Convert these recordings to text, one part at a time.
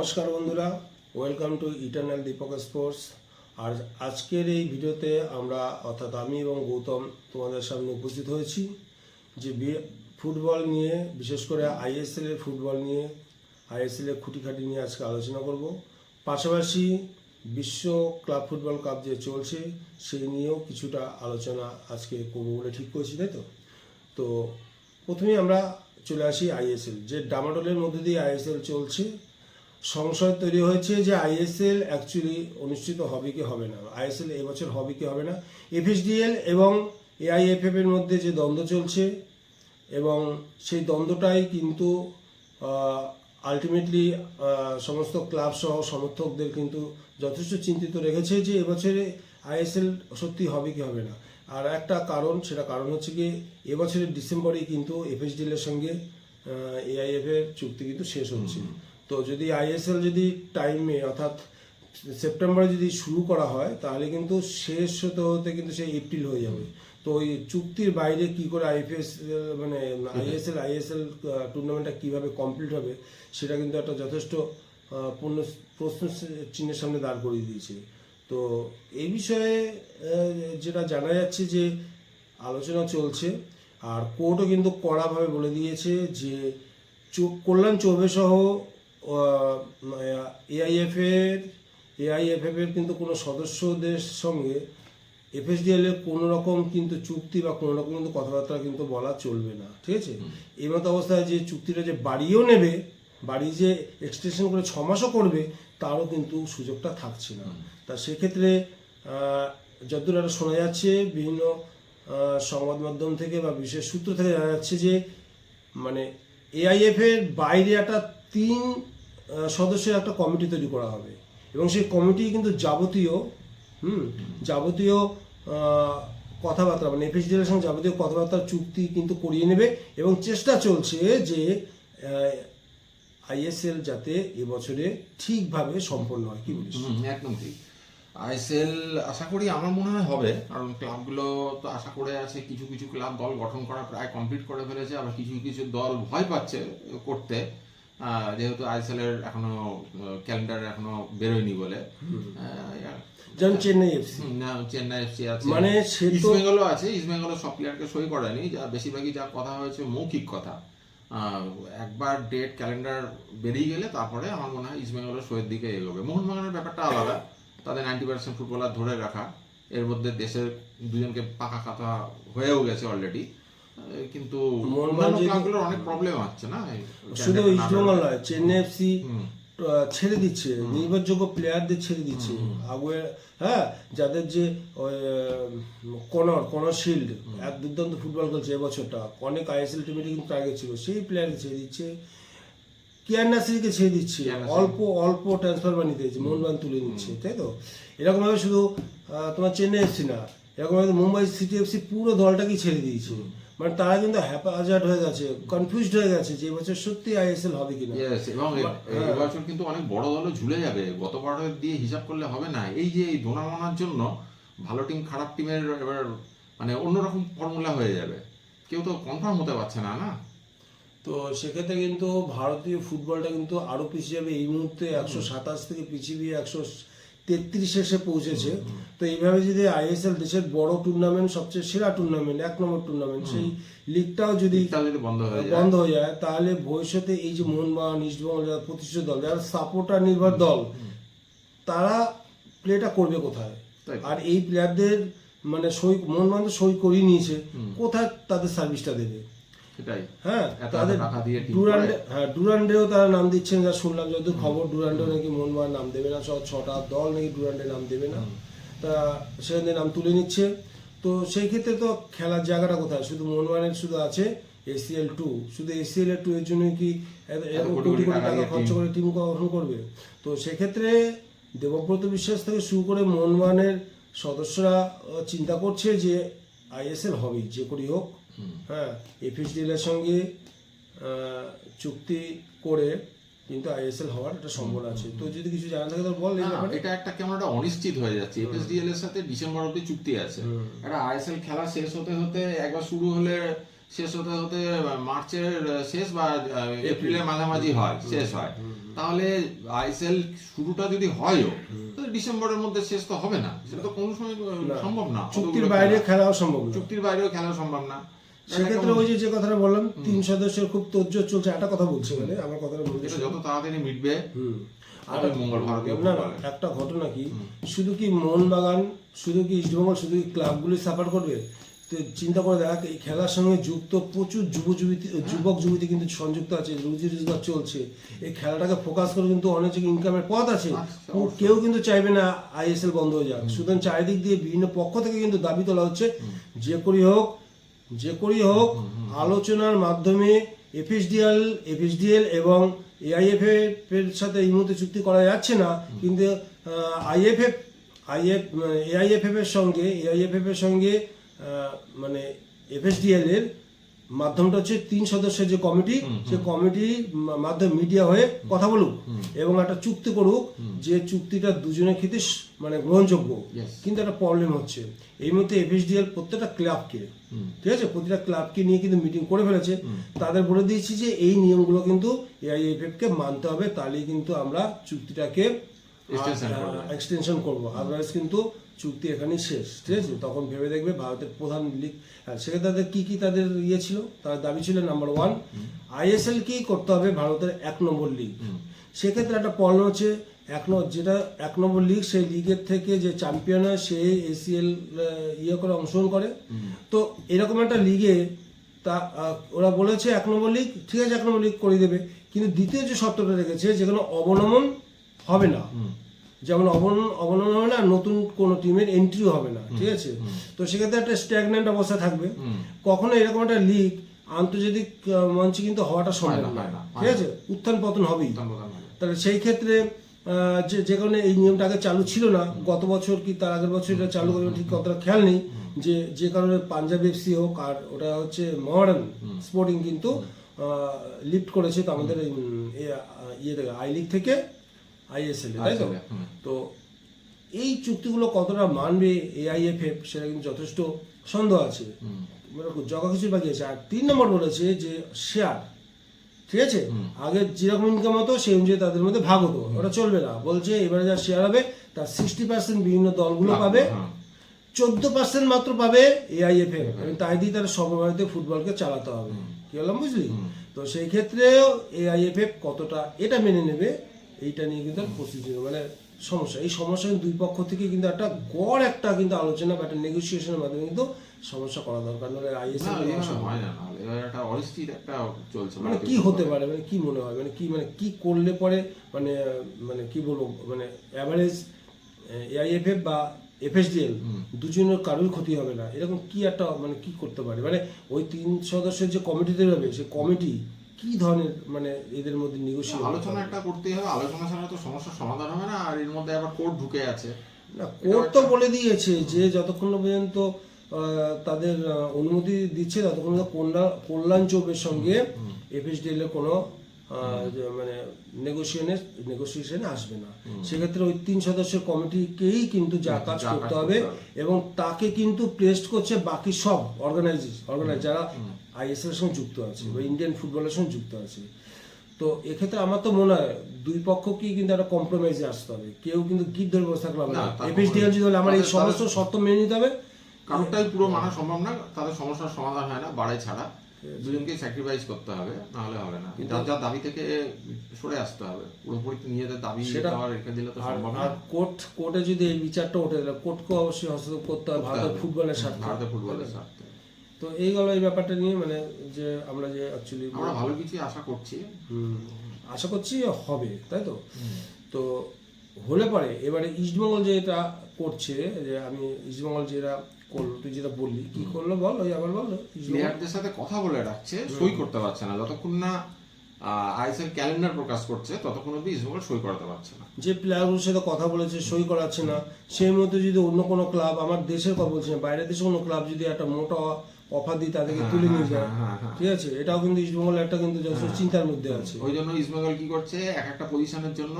নমস্কার বন্ধুরা welcome to eternal Deepak sports আর আজকের এই ভিডিওতে আমরা, অর্থাৎ আমি এবং গৌতম তোমাদের সামনে উপস্থিত হয়েছি, যে ফুটবল নিয়ে, বিশেষ করে আইএসএল এর ফুটবল নিয়ে আইএসএল এর খুঁটিখাটি নিয়ে আজকে আলোচনা করব। পাশাপাশি বিশ্ব ক্লাব ফুটবল কাপ যে চলছে, সেই নিয়েও কিছুটা আলোচনা আজকে করব বলে ঠিক করেছি, তাই তো? তো প্রথমেই আমরা চলে আসি আইএসএল যে ডামাডোলের মধ্যে দিয়ে আইএসএল চলছে সংশয় তৈরি হয়েছে যে আইএসএল অ্যাকচুয়ালি অনুষ্ঠিত হবে কি হবে না। আইএসএল এবছর হবে কি হবে না। এফএসডিএল এবং এআইএফএফ এর মধ্যে যে দ্বন্দ্ব চলছে এবং সেই দ্বন্দ্বটাই কিন্তু আলটিমেটলি সমস্ত ক্লাব সহ সমর্থকদের কিন্তু যথেষ্ট চিন্তিত রেখেছে যে এবছরে আইএসএল সত্যি হবে কি হবে না। আর একটা কারণ, সেটা কারণ হচ্ছে কি, এবছরের ডিসেম্বরেই কিন্তু এফএসডিএল এর সঙ্গে এআইএফ এর চুক্তি কিন্তু শেষ হচ্ছে। তো যদি আইএসএল যদি টাইমে অর্থাৎ সেপ্টেম্বরে যদি শুরু করা হয়, তাহলে কিন্তু শেষ হতে হতে কিন্তু সেই এপ্রিল হয়ে যাবে। তো ওই চুক্তির বাইরে কি করে আইপিএস মানে আইএসএল আইএসএল টুর্নামেন্টটা কীভাবে কমপ্লিট হবে, সেটা কিন্তু একটা যথেষ্ট পূর্ণ প্রশ্ন চিহ্নের সামনে দাঁড় করিয়ে দিয়েছে। তো এই বিষয়ে যেটা জানা যাচ্ছে যে আলোচনা চলছে, আর কোর্টও কিন্তু কড়াভাবে বলে দিয়েছে যে কল্যাণ চৌবে সহ এআইএফ এর এআইএফএফ এর কিন্তু কোনো সদস্যদের সঙ্গে এফএসডিএল এর কোনো রকম কিন্তু চুক্তি বা কোনো রকম কিন্তু কথাবার্তা কিন্তু বলা চলবে না ঠিক আছে? এই মতো অবস্থায় যে চুক্তিটা যে বাড়িয়েও নেবে বাড়ি যে এক্সটেনশন করে ছ মাসও করবে তারও কিন্তু সুযোগটা থাকছে না। তা সেক্ষেত্রে যতদূর একটা শোনা যাচ্ছে বিভিন্ন সংবাদ মাধ্যম থেকে বা বিশেষ সূত্র থেকে জানা যাচ্ছে যে মানে এআইএফ এর বাইরে একটা তিন সদস্যের একটা কমিটি তৈরি করা হবে। এবং সেই কমিটি কিন্তু যাবতীয়, হুম, যাবতীয় কথাবার্তা মানে এফএসডিএল সঙ্গে যাবতীয় কথাবার্তার চুক্তি কিন্তু করিয়ে নেবে এবং চেষ্টা চলছে যে আইএসএল যাতে এবছরে ঠিকভাবে সম্পন্ন হয়, কি বলিস? একদম ঠিক। আইএসএল আশা করি আমার মনে হয় হবে, কারণ ক্লাবগুলো তো আশা করে আছে, কিছু কিছু ক্লাব দল গঠন করা প্রায় কমপ্লিট করে ফেলেছে, আবার কিছু কিছু দল ভয় পাচ্ছে করতে। যেহেতু আইএসএল এর এখনও ক্যালেন্ডার এখনও বেরোয়নি বলে। যেমন চেন্নাই এফসি? না, চেন্নাই এফসি আছে। মানে ইস্ট বেঙ্গলও আছে ইস্ট বেঙ্গলও সব প্লেয়ারকে সই করেনি। যা বেশিরভাগই যা কথা হয়েছে মৌখিক কথা। একবার ডেট ক্যালেন্ডার বেরিয়ে গেলে তারপরে আমার মনে হয় ইস্ট বেঙ্গলের সইয়ের দিকে এগোবে। মোহনবাগানের ব্যাপারটা আলাদা। তাদের নাইনটি পার্সেন্ট ফুটবলার ধরে রাখা। এর মধ্যে দেশের দুজনকে পাকা কথা হয়েও গেছে অলরেডি কিন্তু মোহনবাগান ক্লাবগুলোর অনেক প্রবলেম হচ্ছে না? শুধু ইস্টবেঙ্গল নয় চেন্নাই এফসি ছেড়ে দিচ্ছে নির্ভরযোগ্য প্লেয়ারদের ছেড়ে দিচ্ছে। আগে হ্যাঁ যাদের যে কনর কনর শিল্ড এক দুর্দান্ত ফুটবল খেলছে এবছরটা। অনেক আইএসএল টিমে কিন্তু টার্গেট ছিল। সেই প্লেয়ারকে ছেড়ে দিচ্ছে। নাসিরকে ছেড়ে দিচ্ছে। অল্প অল্প ট্রান্সফার বানিয়ে দিয়েছে মোহনবাগান তুলে নিচ্ছে তাই তো? এরকম ভাবে শুধু তোমার চেন্নাই এফসি না এরকম ভাবে মুম্বাই সিটি এফসি পুরো দলটাকেই ছেড়ে দিয়েছে। মানে তারা কিন্তু হ্যাপাজার্ড হয়ে গেছে কনফিউজড হয়ে গেছে যে এবছর সত্যি আইএসএল হবে কিনা। এবং হ্যাঁ। এবছর কিন্তু অনেক বড় দলও ঝুলে যাবে গতবারের দিয়ে হিসাব করলে হবে না। এই যে এই দোনা মানার জন্য ভালো টিম খারাপ টিমের এবার মানে অন্যরকম ফর্মুলা হয়ে যাবে। কেউ তো কনফার্ম হতে পারছে না না? তো সেক্ষেত্রে কিন্তু ভারতীয় ফুটবলটা কিন্তু আরও পিছিয়ে যাবে। এই মুহূর্তে একশো সাতাশ থেকে পিছিয়ে একশো তেত্রিশ এসে পৌঁছেছে। তো এইভাবে যদি আইএসএল দেশের বড় টুর্নামেন্ট সবচেয়ে সেরা টুর্নামেন্ট এক নম্বর টুর্নামেন্ট সেই লিগটাও যদি বন্ধ হয়ে যায়। তাহলে ভবিষ্যতে এই যে মোহনবাগান ইস্টবেঙ্গল যারা প্রতিষ্ঠিত দল যারা সাপোর্টার নির্ভর দল তারা প্লেটা করবে কোথায়? আর এই প্লেয়ারদের মানে সই মোহনবাগান তো সই করিয়ে নিয়েছে। কোথায় তাদের সার্ভিসটা দেবে? সেটাই। হ্যাঁ তাদের ডুরান্ডে হ্যাঁ ডুরান্ডেও তারা নাম দিচ্ছেন যা শুনলাম যত খবর ডুরান্ডেও নাকি মোহনবাগান নাম দেবে না সব ছটা দল নাকি ডুরান্ডে নাম দেবে না। তা সেখান নাম তুলে নিচ্ছে। তো সেই ক্ষেত্রে তো খেলার জায়গাটা কোথায়? শুধু মোহনবাগানের শুধু আছে এসিএল টু। শুধু এসিএল টু এর জন্য কি কোটি কোটি টাকা খরচ করে টিম গঠন করবে? তো সেক্ষেত্রে দেবব্রত বিশ্বাস থেকে শুরু করে মোহনবাগানের সদস্যরা চিন্তা করছে যে আইএসএল হবেই যে করি হোক। হ্যাঁ এফএসডিএল এর সঙ্গে চুক্তি করে কিন্তু আইএসএল হওয়ার একটা সম্ভাবনা আছে। তো যদি কিছু জানা থাকে তো বল এটা একটা কেমন একটা অনিশ্চিত হয়ে যাচ্ছে। এফএসডিএল এর সাথে ডিসেম্বর অব্দি চুক্তি আছে। একটা আইএসএল খেলা শেষ হতে হতে একবার শুরু হলে শেষ হতে হতে মার্চের শেষ বা এপ্রিলের মাঝামাঝি হয় শেষ হয়। তাহলে আইএসএল শুরুটা যদি হয়ও তাহলে ডিসেম্বরের মধ্যে শেষ তো হবে না। সেটা তো কোনো সময় সম্ভব না। চুক্তির বাইরে খেলা। খেলাও সম্ভব চুক্তির বাইরেও খেলা সম্ভব না। সেক্ষেত্রে ওই যে কথাটা বললাম তিন সদস্যের খুব তোজ্জোর চলছে একটা কথা বলছি মানে আমার কথাটা এটা যত তাড়াতাড়ি মিটবে হুম। আর না একটা ঘটনা কি শুধু কি মোহনবাগান শুধু কি ইস্টবেঙ্গল শুধু কি ক্লাবগুলি সাপোর্ট করবে? তো চিন্তা করে দেখ এই খেলার সঙ্গে যুক্ত প্রচুর যুব যুবতী যুবক যুবতী কিন্তু সংযুক্ত আছে রুজি রোজগার চলছে। এই খেলাটাকে ফোকাস করে কিন্তু অনেক ইনকামের পথ আছে। আচ্ছা, কেউ কিন্তু চাইবে না আইএসএল বন্ধ হয়ে যাক। সুতরাং চারিদিক দিয়ে বিভিন্ন পক্ষ থেকে কিন্তু দাবি তোলা হচ্ছে। যে করি হোক যে করি হোক আলোচনার মাধ্যমে এফএসডিএল এফএসডিএল এবং এআইএফএফ এর সাথে এই মুহূর্তে চুক্তি করা যাচ্ছে না কিন্তু আইএফএফ আইএফ এআইএফএফ এর সঙ্গে এআইএফএফ এর সঙ্গে মানে এফএসডিএল এর মাধ্যমটা হচ্ছে তিন সদস্যের যে কমিটি সে কমিটি মাধ্যমে মিডিয়া হয়ে কথা বলুক এবং একটা চুক্তি করুক যে চুক্তিটা দুজনের ক্ষেত্রে মানে গ্রহণযোগ্য। কিন্তু একটা প্রবলেম হচ্ছে। এই মুহূর্তে এফএসডিএল প্রত্যেকটা ক্লাবকে ঠিক আছে? প্রতিটা ক্লাবকে নিয়ে কিন্তু মিটিং করে ফেলেছে। তাদের বলে দিয়েছি যে এই নিয়মগুলো কিন্তু এআইএফএফ কে মানতে হবে তাহলেই কিন্তু আমরা চুক্তিটাকে এক্সটেনশন করব। আদারওয়াইজ কিন্তু চুক্তি এখানেই শেষ ঠিক আছে? তখন ভেবে দেখবে ভারতের প্রধান লিগ হ্যাঁ, সেক্ষেত্রে তাদের কি কি তাদের ইয়ে ছিল? তার দাবি ছিল নাম্বার ওয়ান আইএসএল কেই করতে হবে ভারতের এক নম্বর লিগ। সেক্ষেত্রে একটা প্রবলেম হচ্ছে এক যেটা এক নম্বর লিগ সেই লিগের থেকে যে চ্যাম্পিয়ন হয় সে এসিএল ইয়ে করে অংশগ্রহণ করে। তো এরকম একটা লিগে তা ওরা বলেছে এক নম্বর লিগ ঠিক আছে এক নম্বর লিগ করে দেবে। কিন্তু দ্বিতীয় যে শর্তটা রেখেছে যেখানে অবনমন হবে না। যেমন অবনমন হবে না নতুন কোনো টিমের এন্ট্রিও হবে না ঠিক আছে? তো সেক্ষেত্রে একটা স্ট্যাগনেন্ট অবস্থা থাকবে। কখনো এরকম একটা লিগ আন্তর্জাতিক মঞ্চে কিন্তু হওয়াটা সম্ভব না, ঠিক আছে? উত্থান পতন হবেই। তাহলে সেই ক্ষেত্রে যে যে কারণে এই নিয়মটা আগে চালু ছিল না গত বছর কি তার আগের বছর এটা চালু করবে ঠিক কতটা খেয়াল নেই। যে যে কারণে পাঞ্জাব এফসি হোক আর ওটা হচ্ছে মহারান স্পোর্টিং কিন্তু লিফট করেছে তো আমাদের ইয়ে থেকে আই লিগ থেকে। আইএসএল তাই তো। তো এই চুক্তিগুলো কতটা মানবে এআইএফএফ সেটা কিন্তু যথেষ্ট সন্দেহ আছে। মানে জগা কিছু বাকি আছে। আর তিন নম্বর বলেছে যে শেয়ার ঠিক আছে? আগে যেরকম ইনকাম হতো সেই অনুযায়ী তাদের মধ্যে ভাগ হতো। ওটা চলবে না। বলছে এবারে যা শেয়ার হবে তার সিক্সটি পার্সেন্ট বিভিন্ন দলগুলো পাবে হ্যাঁ। চোদ্দ পার্সেন্ট মাত্র পাবে এআইএফএফ এবং তাই দিয়ে তারা সর্বভারতীয় ফুটবলকে চালাতে হবে। কি বললাম বুঝলি? তো সেই ক্ষেত্রেও এআইএফএফ কতটা এটা মেনে নেবে এইটা নিয়ে কিন্তু প্রস্তুতি মানে সমস্যা। এই সমস্যা কিন্তু দুই পক্ষ থেকে কিন্তু একটা গড় একটা কিন্তু আলোচনা বা একটা নেগোসিয়েশনের মাধ্যমে কিন্তু সমস্যা করা দরকার। নাহলে না, আইএসএল হয় না, একটা অস্থির একটা চলছে মানে কি হতে পারে? মানে কি মনে হয়? মানে কি মানে কি করলে পরে মানে মানে কি বলব? মানে অ্যাভারেজ এআইএফএফ বা এফএসডিএল দুজনের কারোর ক্ষতি হবে না। এরকম কি একটা মানে কি করতে পারে? মানে ওই তিন সদস্যের যে কমিটিতে হবে সেই কমিটি কি ধরনের মানে এদের মধ্যে নেগোসিয়েট আলোচনা একটা করতেই হবে। আলোচনা ছাড়া তো সমস্যার সমাধান হবে না আর এর মধ্যে আবার কোর্ট ঢুকে আছে। না কোর্ট তো বলে দিয়েছে যে যতক্ষণ না পর্যন্ত তাদের অনুমতি দিচ্ছে ততক্ষণ কল্যাণ চৌবের সঙ্গে এফএসডিএল এর কোনো মানে নেগোসিয়েশনে নেগোসিয়েশনে আসবে না। সেক্ষেত্রে ওই তিন সদস্যের কমিটিকেই কিন্তু যা কাজ করতে হবে এবং তাকে কিন্তু প্লেস্ট করছে বাকি সব অর্গানাইজ অর্গানাইজ যারা আইএসএল সঙ্গে যুক্ত আছে বা ইন্ডিয়ান ফুটবলের সঙ্গে যুক্ত আছে। তো এক্ষেত্রে আমার তো মনে হয় দুই পক্ষকেই কিন্তু একটা কম্প্রোমাইজে আসতে হবে। কেউ কিন্তু গিট ধরে বসে থাকলে হবে না, এফএসডিএল যদি আমার এই সমস্ত শর্ত মেনে নিতে হবে। কারোরটাই পুরো মানা সম্ভব না তাদের সমস্যার সমাধান হয় না বাড়াই ছাড়া। দুজনকে স্যাক্রিফাইস করতে হবে নাহলে হবে না। যার যার দাবি থেকে সরে আসতে হবে। পুরোপুরি নিজেদের দাবি সেটা- রেখে দিলে তো সম্ভব না। কোর্ট কোর্টে যদি এই বিচারটা ওঠে তাহলে কোর্টকে অবশ্যই হস্তক্ষেপ করতে হবে ভারতের ফুটবলের স্বার্থে। ভারতের ফুটবলের স্বার্থে। তো এই গেল এই ব্যাপারটা নিয়ে মানে যে আমরা যে অ্যাকচুয়ালি আমরা ভালো কিছু আশা করছি। হুম আশা করছি হবে তাই তো? তো হলে পারে এবারে ইস্টবেঙ্গল যে এটা করছে যে আমি ইস্টবেঙ্গল যেটা করল তুই যেটা বললি কি করল বল ওই আবার বল ইস্টবেঙ্গল প্লেয়ারদের সাথে কথা বলে রাখছে সই করতে পারছে না। যতক্ষণ না আইএসএল ক্যালেন্ডার প্রকাশ করছে ততক্ষণ অব্দি ইসবল সই করাতে পারছে না। যে প্লেয়ারগুলোর সাথে কথা বলেছে সই করাচ্ছে না সেই মধ্যে যদি অন্য কোনো ক্লাব আমার দেশের কথা বলছি না বাইরের দেশে কোনো ক্লাব যদি একটা মোটা অফার দিয়ে তাদেরকে তুলে নিয়ে যায় হ্যাঁ, হ্যাঁ। ঠিক আছে? এটাও কিন্তু ইস্টবেঙ্গল একটা কিন্তু যথেষ্ট চিন্তার মধ্যে আছে। ওই জন্য ইস্টবেঙ্গল কি করছে? এক একটা পজিশনের জন্য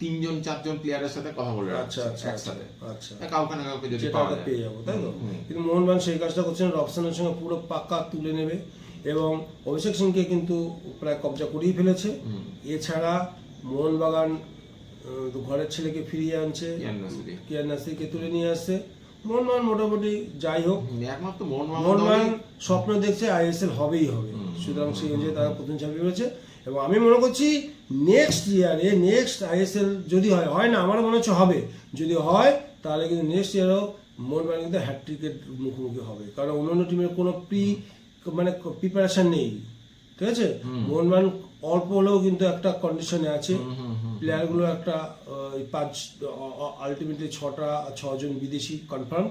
তিনজন চারজন প্লেয়ারের সাথে কথা বলে আচ্ছা আচ্ছা একসাথে। আচ্ছা। কাউকে না কাউকে যদি পাওয়া যায়। পেয়ে যাব তাই তো? কিন্তু মোহনবাগান সেই কাজটা করছে না। রবসানের সঙ্গে পুরো পাক্কা তুলে নেবে এবং অভিষেক সিংকে কিন্তু প্রায় কবজা করেই ফেলেছে। এছাড়া মোহনবাগান ঘরের ছেলেকে ফিরিয়ে আনছে। কিয়ান নাসিরকে তুলে নিয়ে আসছে। মোহনবাগান মোটামুটি যাই হোক একমাত্র মোহনবাগান স্বপ্ন দেখছে আইএসএল হবেই হবে। সুতরাং সেই অনুযায়ী তারা প্রথম ঝাঁপিয়ে পড়েছে এবং আমি মনে করছি নেক্সট ইয়ারে নেক্সট আইএসএল যদি হয় হয় না আমার মনে হচ্ছে হবে। যদি হয় তাহলে কিন্তু নেক্সট ইয়ারও মোহনবাগান কিন্তু হ্যাট্রিকের মুখোমুখি হবে। কারণ অন্যান্য টিমের কোনো প্রি মানে প্রিপারেশন নেই। ঠিক আছে? মোহনবাগান অল্প হলেও কিন্তু একটা কন্ডিশনে আছে। প্লেয়ারগুলো একটা পাঁচ আলটিমেটলি ছটা ছজন বিদেশি কনফার্ম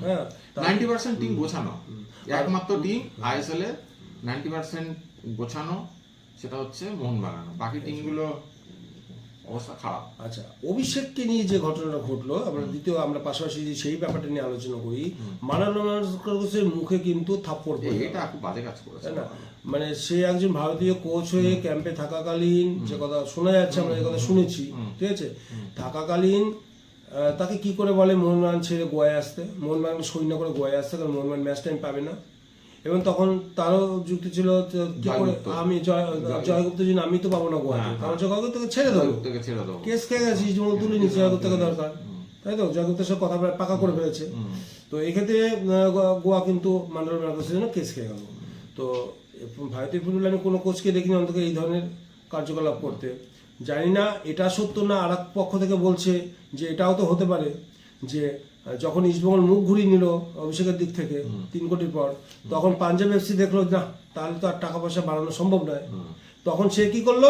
হ্যাঁ তা- 90% টিম গোছানো। একমাত্র টিম আইএসএল এর 90% গোছানো সেটা হচ্ছে মোহনবাগান। বাকি টিমগুলো অবস্থা খারাপ। আচ্ছা অভিষেককে নিয়ে যে ঘটনাটা ঘটলো আমরা দ্বিতীয় আমরা পাশাপাশি যে সেই ব্যাপারটা নিয়ে আলোচনা করি মানানো মানুষের মুখে কিন্তু থাপ্পড় পড়ে এটা খুব বাজে কাজ করেছে। না? মানে সে একজন ভারতীয় কোচ হয়ে ক্যাম্পে থাকাকালীন যে কথা শোনা যাচ্ছে আমরা এই কথা শুনেছি ঠিক আছে? থাকাকালীন তাকে কি করে বলে মোহনবাগান ছেড়ে গোয়ায় আসতে? মোহনবাগান সৈন্য করে গোয়ায় আসতে কারণ মোহনবাগান ম্যাচ টাইম পাবে না। এবং তখন তারও যুক্তি ছিল কি করে আমি জয় জয়গুপ্ত। জি আমি তো পাবো না গোয়াতে। কারণ জয়গুপ্তকে ছেড়ে দেবো। কেস খেয়ে গেছে ইস্টবেঙ্গল তুলে নিচ্ছে জয়গুপ্তকে দরকার। তাই তো? জয়গুপ্তের সাথে কথা পাকা করে ফেলেছে। তো এক্ষেত্রে গোয়া কিন্তু মান্ডল মার্কসের জন্য কেস খেয়ে গেল। তো ভারতীয় ফুটবল আমি কোনো কোচকে দেখিনি অন্তত এই ধরনের কার্যকলাপ করতে। জানি না এটা সত্য না আর পক্ষ থেকে বলছে যে এটাও তো হতে পারে যে যখন ইস্টবেঙ্গল মুখ ঘুরিয়ে নিল অভিষেকের দিক থেকে তিন কোটির পর তখন পাঞ্জাব এফসি দেখল না তাহলে তো আর টাকা পয়সা বাড়ানো সম্ভব নয়। তখন সে কি করল?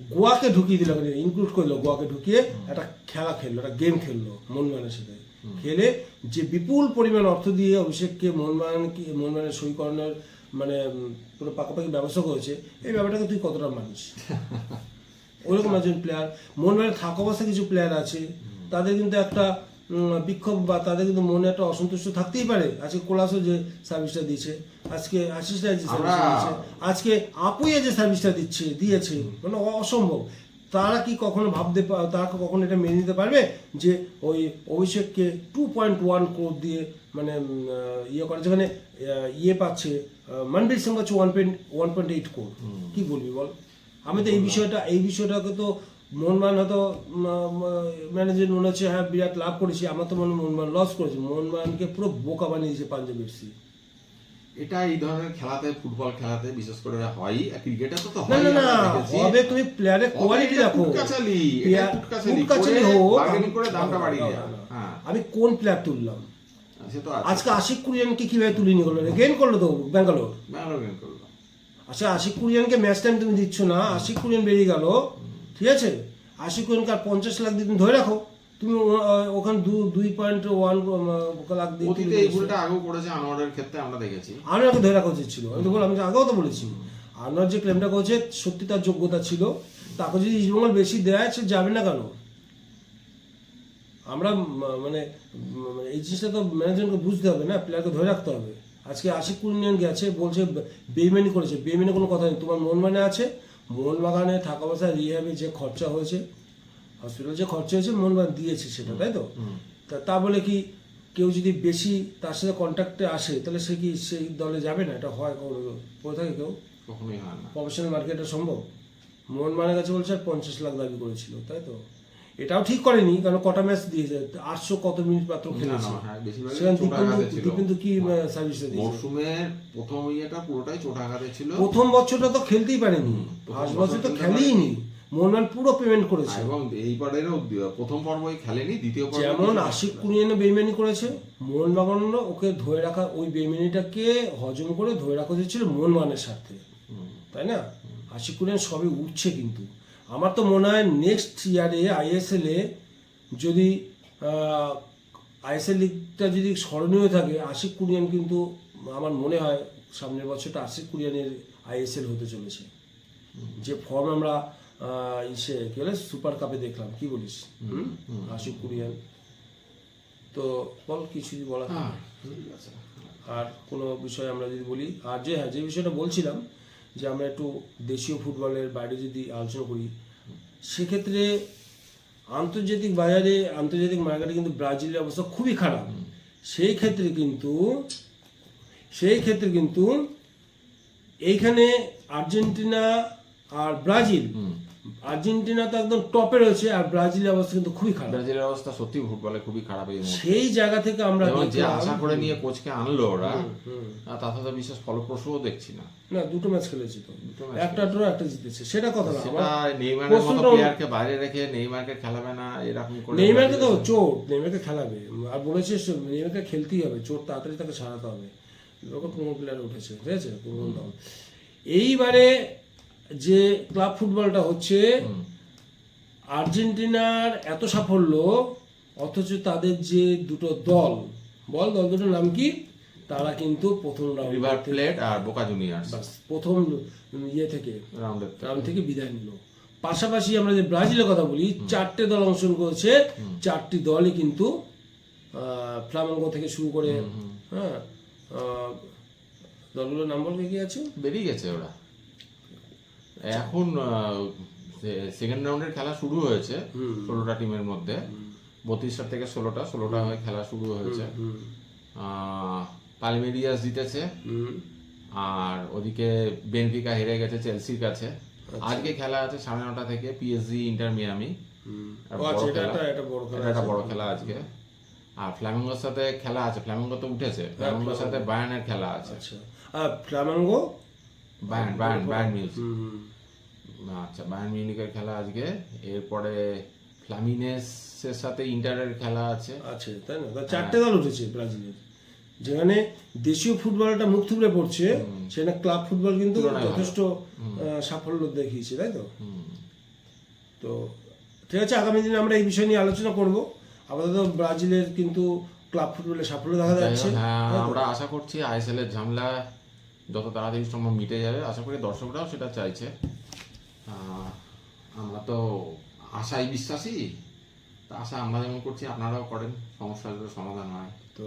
গোয়াকে ঢুকিয়ে দিল ইনক্লুড করল গোয়াকে ঢুকিয়ে একটা খেলা খেললো একটা গেম খেললো মোহনবাগানের সাথে। খেলে যে বিপুল পরিমাণ অর্থ দিয়ে অভিষেককে মোহনবাগানকে মোহনবাগানের সই করানোর মানে পুরো পাকাপাকি ব্যবস্থা করেছে এই ব্যাপারটাকে তুই কতটা মানিস? ওরকম একজন প্লেয়ার মোহনবাগানের থাকা অবস্থা কিছু প্লেয়ার আছে তাদের কিন্তু একটা বিক্ষোভ বা তাদের কিন্তু মনে একটা অসন্তুষ্ট থাকতেই পারে। আজকে কোলাসও যে সার্ভিসটা দিয়েছে আজকে আশিস রায় যে সার্ভিসটা দিয়েছে আজকে আপুয়ে যে সার্ভিসটা দিচ্ছে দিয়েছে মানে অসম্ভব। তারা কি কখনো ভাবতে তারা কখনো এটা মেনে নিতে পারবে যে ওই অভিষেককে টু পয়েন্ট ওয়ান কোড দিয়ে মানে ইয়ে করে যেখানে ইয়ে পাচ্ছে মনবীর সিং পাচ্ছে one point one point eight code কি বলবি বল? আমি তো এই বিষয়টা এই বিষয়টাকে তো মোহনবাগান হয়তো ম্যানেজার মনে হচ্ছে হ্যাঁ বিরাট লাভ করেছি আমার তো মনে মোহনবাগান লস করেছে। মোহনবাগানকে পুরো বোকা বানিয়েছে দিয়েছে পাঞ্জাব এফসি এটা এই ধরনের খেলাতে ফুটবল খেলাতে বিশেষ করে হয় ক্রিকেটে তো হয় না না হবে তুমি প্লেয়ারের কোয়ালিটি দেখো। কুটকাচালি, এটা কুটকাচালি করে হোক, bargaining করে দামটা আমি- বাড়িয়ে দেয়া। হ্যাঁ, আমি কোন প্লেয়ার তুললাম? আজকে আশিক কুরিয়ানকে কীভাবে তুলে নিয়ে গেলো গেন করল তো ব্যাঙ্গালোর ব্যাঙ্গালোর game করল। আচ্ছা আশিক কুরিয়ানকে ম্যাচ টাইম তুমি দিচ্ছ না আশিক কুরিয়ান বেরিয়ে গেল। ঠিক আছে? আশিক কুরিয়ানকে আর পঞ্চাশ লাখ দিয়ে তুমি ধরে রাখো। তুমি ওখানে দু- দুই পয়েন্ট ওয়ান লাখ দিয়ে অতীতে এই ভুলটা আগেও করেছে আনোয়ারের ক্ষেত্রে আমরা দেখেছি। আনোয়ারকে ধরে রাখা উচিত ছিল। আমি তো বললাম যে আগেও তো বলেছি। আনোয়ার যে ক্লেমটা করেছে সত্যি তার যোগ্যতা ছিল। তাকে যদি ইস্টবেঙ্গল বেশি দেয় সে যাবে না কেন? আমরা মানে এই জিনিসটা তো ম্যানেজমেন্টকে বুঝতে হবে না প্লেয়ারকে ধরে রাখতে হবে। আজকে আশিক কুরিয়ান গেছে বলছে বেইমানি করেছে। বেইমানি কোনো কথা নেই। তোমার মন মানে আছে। মোহনবাগানে থাকা অবস্থায় রিহাবে যে খরচা হয়েছে হসপিটাল যে খরচা হয়েছে মোহনবাগান দিয়েছে সেটা তাই তো? তা বলে কি কেউ যদি বেশি তার সাথে কন্ট্যাক্টে আসে তাহলে সে কি সেই দলে যাবে না? এটা হয় কখনো পড়ে থাকে কেউ? কখনোই হয় না। প্রফেশনাল মার্কেটে সম্ভব? মোহন মানের কাছে বলছে আর পঞ্চাশ লাখ দাবি করেছিল তাই তো? এটাও ঠিক করেনি কারণ কটা ম্যাচ দিয়েছে আটশো কত মিনিট মাত্র খেলেছে। না, হ্যাঁ, দীপেন্দু কি সার্ভিসটা দিয়েছে? মরশুমের প্রথম ইয়েটা পুরোটাই চোটাঘাতে ছিল। প্রথম বছরটা তো খেলতেই পারেনি। ফার্স্ট বছর তো খেলেইনি। মোহনবাগান পুরো পেমেন্ট করেছে। এবং এইবারেরও প্রথম পর্বই খেলেনি দ্বিতীয় পর্বে যেমন আশিক কুরিয়ানে বেইমানি করেছে মোহনবাগানও ওকে ধরে রাখা ওই বেইমানিটাকে হজম করে ধরে রাখা উচিত ছিল মোহনবাগানের স্বার্থে। তাই না? আশিক কুরিয়ান সবে উঠছে কিন্তু। আমার তো মনে হয় নেক্সট ইয়ারে আইএসএল এ যদি আইএসএল লিগটা যদি স্মরণীয় থাকে আশিক কুরিয়ান কিন্তু আমার মনে হয় সামনের বছরটা আশিক কুরিয়ানের আইএসএল হতে চলেছে। যে ফর্ম আমরা ইসে কি বলে? সুপার কাপে দেখলাম কি বলিস? হুম? আশিক কুরিয়ান। তো বল কিছু বলা হ্যাঁ, আর কোনো বিষয় আমরা যদি বলি আর যে হ্যাঁ যে বিষয়টা বলছিলাম যে আমরা একটু দেশীয় ফুটবলের বাইরে যদি আলোচনা করি সেক্ষেত্রে আন্তর্জাতিক বাজারে আন্তর্জাতিক মার্কেটে কিন্তু ব্রাজিলের অবস্থা খুবই খারাপ। সেই ক্ষেত্রে কিন্তু সেই ক্ষেত্রে কিন্তু এইখানে আর্জেন্টিনা আর ব্রাজিল। আর্জেন্টিনা তো একদম টপে রয়েছে আর ব্রাজিলের অবস্থা কিন্তু খুবই খারাপ। ব্রাজিলের অবস্থা সত্যি ফুটবলে খুবই খারাপ এই সেই জায়গা থেকে আমরা যে আশা করে নিয়ে কোচকে আনলো ওরা তাতে তো বিশেষ ফলপ্রসূও দেখছি না। না দুটো ম্যাচ খেলেছি তো। একটা ড্র একটা জিতেছে। সেটা কথা না সেটা নেইমারের মতো প্লেয়ারকে বাইরে রেখে নেইমারকে খেলাবে না এরকম করে নেইমারকে তো চোট নেইমারকে খেলাবে। আর বলেছে নেইমারকে খেলতেই হবে চোট তাড়াতাড়ি তাকে সারাতে হবে। এরকম কোনো প্লেয়ার উঠেছে ঠিক আছে? এইবারে যে ক্লাব ফুটবলটা হচ্ছে আর্জেন্টিনার এত সাফল্য অথচ তাদের যে দুটো দল বল দল দুটোর নাম কি? তারা কিন্তু প্রথম রাউন্ড রিভার প্লেট আর বোকা জুনিয়ার্স প্রথম ইয়ে থেকে রাউন্ড থেকে বিদায় নিল। পাশাপাশি আমরা যে ব্রাজিলের কথা বলি চারটে দল অংশগ্রহণ করেছে চারটি দলই কিন্তু ফ্লামেঙ্গো থেকে শুরু করে হ্যাঁ দলগুলোর নাম বলবে কি আছে? বেরিয়ে গেছে ওরা। এখন সেকেন্ড রাউন্ডের খেলা শুরু হয়েছে ষোলোটা টিমের মধ্যে। বত্রিশটা থেকে ষোলোটা ষোলোটা হয়ে খেলা শুরু হয়েছে। পালমেরিয়াস জিতেছে। আর ওদিকে বেনফিকা হেরে গেছে চেলসির কাছে। আজকে খেলা আছে সাড়ে নটা থেকে পিএসজি ইন্টার মিয়ামি আচ্ছা। একটা বড় খেলা বড় খেলা আজকে। আর ফ্ল্যামিঙ্গোর সাথে খেলা আছে ফ্ল্যামিঙ্গো তো উঠেছে। ফ্ল্যামিঙ্গোর সাথে বায়ানের খেলা আছে। আচ্ছা। আর ফ্লামেঙ্গো বায়ান বায়ান বায়ান মিউজিক আচ্ছা বায়ান মিউনিকের খেলা আজকে। এরপরে ফ্লামিনেসের সাথে ইন্টারের খেলা আছে। আছে তাই না? তা চারটে দল উঠেছে ব্রাজিলের। যেখানে দেশীয় ফুটবলটা মুখ থুবড়ে পড়ছে সেখানে ক্লাব ফুটবল কিন্তু যথেষ্ট সাফল্য দেখিয়েছে তাই তো। তো ঠিক আছে আগামী দিনে আমরা এই বিষয় নিয়ে আলোচনা করব। আপাতত ব্রাজিলের কিন্তু ক্লাব ফুটবলে সাফল্য দেখা যাচ্ছে হ্যাঁ আমরা আশা করছি আইএসএল এর ঝামেলা যত তাড়াতাড়ি সম্ভব মিটে যাবে। আশা করি দর্শকরাও সেটা চাইছে। আমরা তো আশাই বিশ্বাসী। তা আশা আমরা যেমন করছি, আপনারাও করেন সমস্যার যাতে সমাধান হয়। তো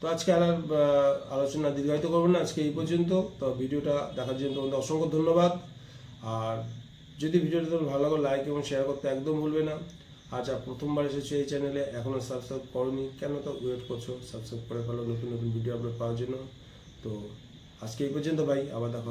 তো আজকে আর আলোচনা দীর্ঘায়িত করব না, আজকে এই পর্যন্ত। তো ভিডিওটা দেখার জন্য তোমাদের অসংখ্য ধন্যবাদ। আর যদি ভিডিওটা তোমার ভালো লাগে লাইক এবং শেয়ার করতে একদম ভুলবে না। আর যা প্রথমবার এসেছ এই চ্যানেলে এখনও সাবস্ক্রাইব করনি, কেন তো ওয়েট করছ? সাবস্ক্রাইব করে ফেলো নতুন নতুন ভিডিও আপলোড পাওয়ার জন্য। তো আজকে এই পর্যন্ত ভাই, আবার দেখা